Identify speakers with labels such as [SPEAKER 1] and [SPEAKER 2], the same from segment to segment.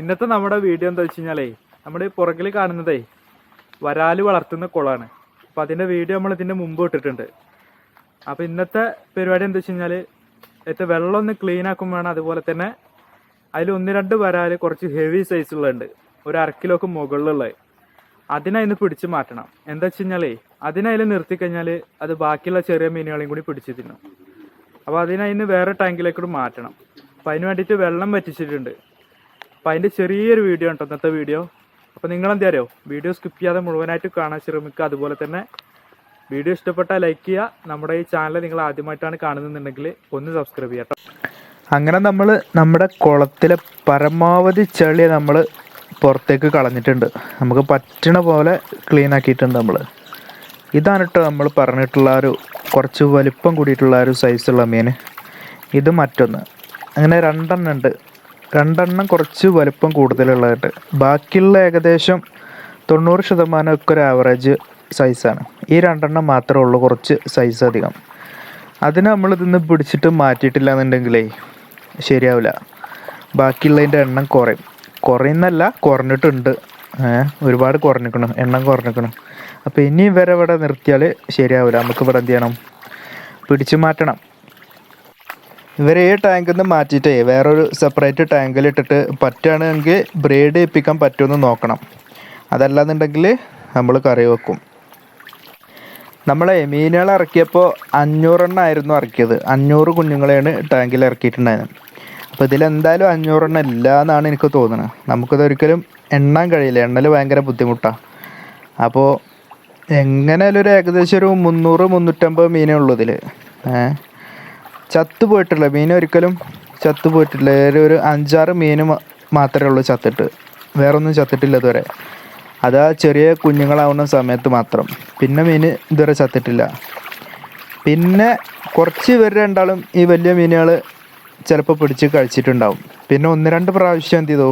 [SPEAKER 1] ഇന്നത്തെ നമ്മുടെ വീഡിയോ എന്താ വെച്ച് കഴിഞ്ഞാലേ നമ്മുടെ പുറകിൽ കാണുന്നതേ വരാൽ വളർത്തുന്ന കുളമാണ് അപ്പം അതിന്റെ വീഡിയോ നമ്മൾ ഇതിന്റെ മുമ്പ് ഇട്ടിട്ടുണ്ട്. അപ്പോൾ ഇന്നത്തെ പരിപാടി എന്താ വെച്ച് കഴിഞ്ഞാൽ വെള്ളം ഒന്ന് ക്ലീൻ ആക്കും വേണം. അതുപോലെ തന്നെ അതിൽ ഒന്ന് രണ്ട് വരാൽ കുറച്ച് ഹെവി സൈസുള്ളുണ്ട് ഒരു അര മുകളിലുള്ളത്. അതിനതിന് പിടിച്ച് മാറ്റണം. എന്താ വെച്ച് കഴിഞ്ഞാലേ അതിനതിൽ നിർത്തിക്കഴിഞ്ഞാൽ അത് ബാക്കിയുള്ള ചെറിയ മീനുകളെയും കൂടി പിടിച്ച് തിന്നും. അപ്പോൾ അതിനതിന് വേറെ ടാങ്കിലേക്കൂടി മാറ്റണം. അപ്പം അതിന് വേണ്ടിയിട്ട് വെള്ളം വറ്റിച്ചിട്ടുണ്ട്. അപ്പോൾ അതിന്റെ ചെറിയൊരു വീഡിയോ ഉണ്ട് ഇന്നത്തെ വീഡിയോ അപ്പോൾ നിങ്ങൾ എന്താ അറിയോ വീഡിയോ സ്കിപ്പ് ചെയ്യാതെ മുഴുവനായിട്ട് കാണാൻ ശ്രമിക്കുക. അതുപോലെ തന്നെ വീഡിയോ ഇഷ്ടപ്പെട്ടാൽ ലൈക്ക് ചെയ്യുക. നമ്മുടെ ഈ ചാനൽ നിങ്ങൾ ആദ്യമായിട്ടാണ് കാണുന്നുണ്ടെങ്കിൽ ഒന്ന് സബ്സ്ക്രൈബ് ചെയ്യട്ടോ അങ്ങനെ നമ്മൾ നമ്മുടെ കുളത്തിലെ പരമാവധി ചെളിയെ നമ്മൾ പുറത്തേക്ക് കളഞ്ഞിട്ടുണ്ട്. നമുക്ക് പറ്റണ പോലെ ക്ലീൻ ആക്കിയിട്ടുണ്ട് നമ്മൾ ഇതാണ് കേട്ടോ നമ്മൾ പറഞ്ഞിട്ടുള്ള ഒരു കുറച്ച് വലിപ്പം കൂടിയിട്ടുള്ള ഒരു സൈസുള്ള മീൻ. ഇത് മറ്റൊന്ന്. അങ്ങനെ രണ്ടെണ്ണം ഉണ്ട്. രണ്ടെണ്ണം കുറച്ച് വലുപ്പം കൂടുതലുള്ളതായിട്ട്. ബാക്കിയുള്ള ഏകദേശം തൊണ്ണൂറ് ശതമാനം ഒക്കെ ഒരു ആവറേജ് സൈസാണ് ഈ രണ്ടെണ്ണം മാത്രമേ ഉള്ളൂ കുറച്ച് സൈസ് അധികം. അതിന് നമ്മൾ ഇതിന്ന് പിടിച്ചിട്ട് മാറ്റിയിട്ടില്ല എന്നുണ്ടെങ്കിലേ ശരിയാവില്ല. ബാക്കിയുള്ളതിന്റെ എണ്ണം കുറയും. കുറയുന്നല്ല കുറഞ്ഞിട്ടുണ്ട്. ഒരുപാട് കുറഞ്ഞിക്കണം എണ്ണം കുറഞ്ഞിക്കണം അപ്പോൾ ഇനി ഇവരെ ഇവിടെ നിർത്തിയാൽ ശരിയാവില്ല. നമുക്ക് ഇവിടെ എന്ത് ചെയ്യണം? പിടിച്ചു മാറ്റണം. ഇവരെ ഈ ടാങ്കിൽ നിന്ന് മാറ്റിയിട്ടേ വേറൊരു സെപ്പറേറ്റ് ടാങ്കിൽ ഇട്ടിട്ട് പറ്റുകയാണെങ്കിൽ ബ്രീഡ് ഏൽപ്പിക്കാൻ പറ്റുമെന്ന് നോക്കണം. അതല്ലാന്നുണ്ടെങ്കിൽ നമ്മൾ കറി വെക്കും. നമ്മളെ മീനുകൾ ഇറക്കിയപ്പോൾ അഞ്ഞൂറെണ്ണം ആയിരുന്നു ഇറക്കിയത്. അഞ്ഞൂറ് കുഞ്ഞുങ്ങളെയാണ് ടാങ്കിൽ ഇറക്കിയിട്ടുണ്ടായിരുന്നത് അപ്പോൾ ഇതിലെന്തായാലും അഞ്ഞൂറെണ്ണം ഇല്ല എന്നാണ് എനിക്ക് തോന്നുന്നത് നമുക്കിത് ഒരിക്കലും എണ്ണാൻ കഴിയില്ല. എണ്ണൽ ഭയങ്കര ബുദ്ധിമുട്ടാണ് അപ്പോൾ എങ്ങനെയാലും ഒരു ഏകദേശം ഒരു മുന്നൂറ് മുന്നൂറ്റമ്പത് മീനേ ഉള്ളൂ ഇതിൽ ഏഹ്? ചത്തു പോയിട്ടില്ല മീൻ ഒരിക്കലും ചത്തു പോയിട്ടില്ല ഒരു അഞ്ചാറ് മീൻ മാത്രമേ ഉള്ളൂ ചത്തിട്ട്. വേറൊന്നും ചത്തിട്ടില്ല ഇതുവരെ. അത് ആ ചെറിയ കുഞ്ഞുങ്ങളാവുന്ന സമയത്ത് മാത്രം. പിന്നെ മീൻ ഇതുവരെ ചത്തിട്ടില്ല. പിന്നെ കുറച്ച് ഇവർ രണ്ടാളും ഈ വലിയ മീനുകൾ ചിലപ്പോൾ പിടിച്ച് കഴിച്ചിട്ടുണ്ടാവും. പിന്നെ ഒന്ന് രണ്ട് പ്രാവശ്യം എന്ത് ചെയ്തു?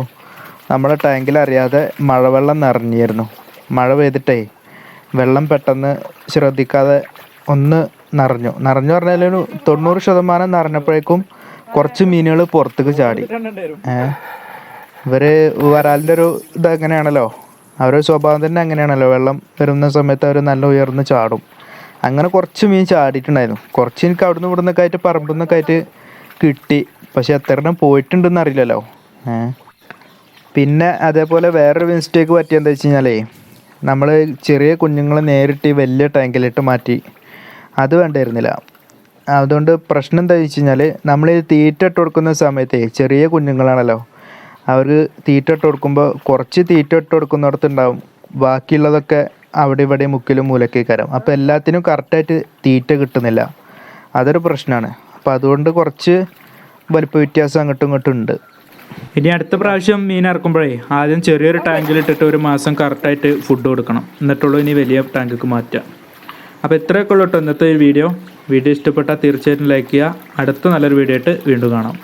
[SPEAKER 1] നമ്മുടെ ടാങ്കിൽ അറിയാതെ മഴവെള്ളം നിറഞ്ഞിരുന്നു. മഴ പെയ്തിട്ടേ വെള്ളം പെട്ടെന്ന് ശ്രദ്ധിക്കാതെ ഒന്ന് നിറഞ്ഞു. നിറഞ്ഞു പറഞ്ഞാൽ ഒരു തൊണ്ണൂറ് ശതമാനം നിറഞ്ഞപ്പോഴേക്കും കുറച്ച് മീനുകൾ പുറത്തേക്ക് ചാടി. ഏഹ് ഇവർ വരാലിന്റെ ഒരു ഇത് അങ്ങനെയാണല്ലോ. അവരുടെ സ്വഭാവം തന്നെ അങ്ങനെയാണല്ലോ. വെള്ളം വരുന്ന സമയത്ത് അവർ നല്ല ഉയർന്ന് ചാടും. അങ്ങനെ കുറച്ച് മീൻ ചാടിയിട്ടുണ്ടായിരുന്നു. കുറച്ച് എനിക്ക് അവിടുന്ന് ഇവിടുന്നൊക്കെ ആയിട്ട് പറമ്പിൽ നിന്നൊക്കെ ആയിട്ട് കിട്ടി. പക്ഷെ എത്ര എണ്ണം പോയിട്ടുണ്ടെന്ന് അറിയില്ലല്ലോ. ഏഹ് പിന്നെ അതേപോലെ വേറൊരു മിസ്റ്റേക്ക് പറ്റിയെന്താ വെച്ച് കഴിഞ്ഞാലേ നമ്മൾ ചെറിയ കുഞ്ഞുങ്ങളെ നേരിട്ട് വലിയ ടാങ്കിലിട്ട് മാറ്റി അത് വേണ്ടായിരുന്നില്ല. അതുകൊണ്ട് പ്രശ്നം എന്താ വെച്ച് കഴിഞ്ഞാൽ നമ്മൾ തീറ്റ ഇട്ട് കൊടുക്കുന്ന സമയത്തെ ചെറിയ കുഞ്ഞുങ്ങളാണല്ലോ. അവർക്ക് തീറ്റ ഇട്ട് കൊടുക്കുമ്പോൾ കുറച്ച് തീറ്റ ഇട്ട് കൊടുക്കുന്നിടത്തുണ്ടാവും ബാക്കിയുള്ളതൊക്കെ അവിടെ ഇവിടെ മുക്കിലും മൂലക്കേക്കാരം അപ്പോൾ എല്ലാത്തിനും കറക്റ്റായിട്ട് തീറ്റ കിട്ടുന്നില്ല. അതൊരു പ്രശ്നമാണ് അപ്പോൾ അതുകൊണ്ട് കുറച്ച് വലിപ്പ വ്യത്യാസം അങ്ങോട്ടും ഇങ്ങോട്ടും ഉണ്ട്.
[SPEAKER 2] ഇനി അടുത്ത പ്രാവശ്യം മീൻ ഇറക്കുമ്പോഴേ ആദ്യം ചെറിയൊരു ടാങ്കിൽ ഇട്ടിട്ട് ഒരു മാസം കറക്റ്റായിട്ട് ഫുഡ് കൊടുക്കണം. എന്നിട്ടുള്ളൂ ഇനി വലിയ ടാങ്കിക്ക് മാറ്റുക. അപ്പോൾ ഇത്രയൊക്കെ ഉള്ളൂ കേട്ടോ ഇന്നത്തെ ഈ വീഡിയോ വീഡിയോ ഇഷ്ടപ്പെട്ടാൽ തീർച്ചയായിട്ടും ലൈക്ക് ചെയ്യുക. അടുത്ത നല്ലൊരു വീഡിയോ ആയിട്ട് വീണ്ടും കാണാം.